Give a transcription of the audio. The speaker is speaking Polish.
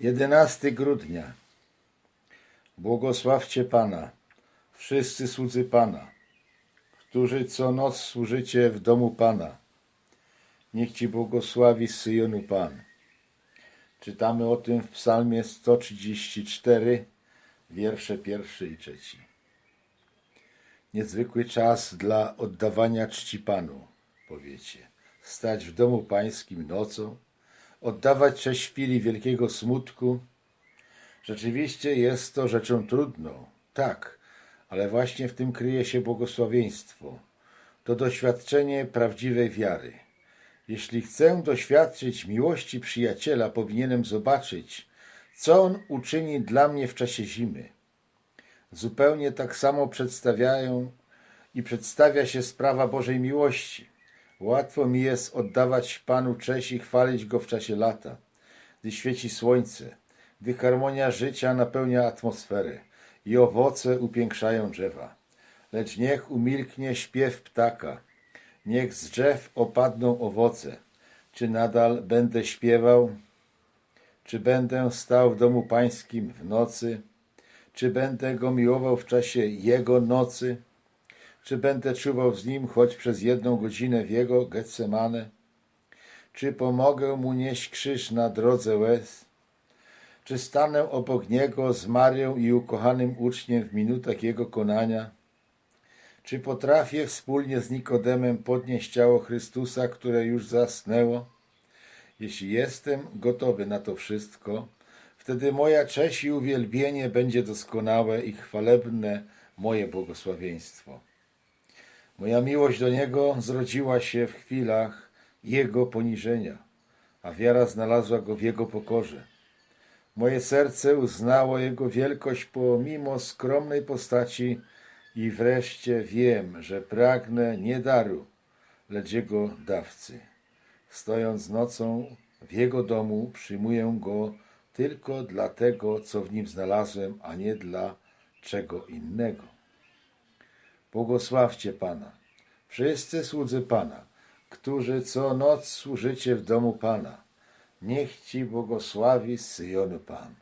11 grudnia. Błogosławcie Pana, wszyscy słudzy Pana, którzy co noc służycie w domu Pana. Niech Ci błogosławi Syjonu Pan. Czytamy o tym w psalmie 134, wiersze pierwszy i trzeci. Niezwykły czas dla oddawania czci Panu, powiecie. Stać w domu pańskim nocą, oddawać cześć chwili wielkiego smutku. Rzeczywiście jest to rzeczą trudną, tak, ale właśnie w tym kryje się błogosławieństwo. To doświadczenie prawdziwej wiary. Jeśli chcę doświadczyć miłości przyjaciela, powinienem zobaczyć, co on uczyni dla mnie w czasie zimy. Zupełnie tak samo przedstawiają i przedstawia się sprawa Bożej miłości. Łatwo mi jest oddawać Panu cześć i chwalić Go w czasie lata, gdy świeci słońce, gdy harmonia życia napełnia atmosferę i owoce upiększają drzewa. Lecz niech umilknie śpiew ptaka, niech z drzew opadną owoce. Czy nadal będę śpiewał? Czy będę stał w domu pańskim w nocy? Czy będę go miłował w czasie jego nocy? Czy będę czuwał z nim choć przez jedną godzinę w jego Getsemane? Czy pomogę mu nieść krzyż na drodze łez? Czy stanę obok niego z Marią i ukochanym uczniem w minutach jego konania? Czy potrafię wspólnie z Nikodemem podnieść ciało Chrystusa, które już zasnęło? Jeśli jestem gotowy na to wszystko, wtedy moja cześć i uwielbienie będzie doskonałe i chwalebne moje błogosławieństwo. Moja miłość do Niego zrodziła się w chwilach Jego poniżenia, a wiara znalazła Go w Jego pokorze. Moje serce uznało Jego wielkość pomimo skromnej postaci i wreszcie wiem, że pragnę nie daru, lecz Jego dawcy. Stojąc nocą w Jego domu, przyjmuję Go tylko dla tego, co w Nim znalazłem, a nie dla czego innego. Błogosławcie Pana, wszyscy słudzy Pana, którzy co noc służycie w domu Pana. Niech Ci błogosławi z Syjonu Pan.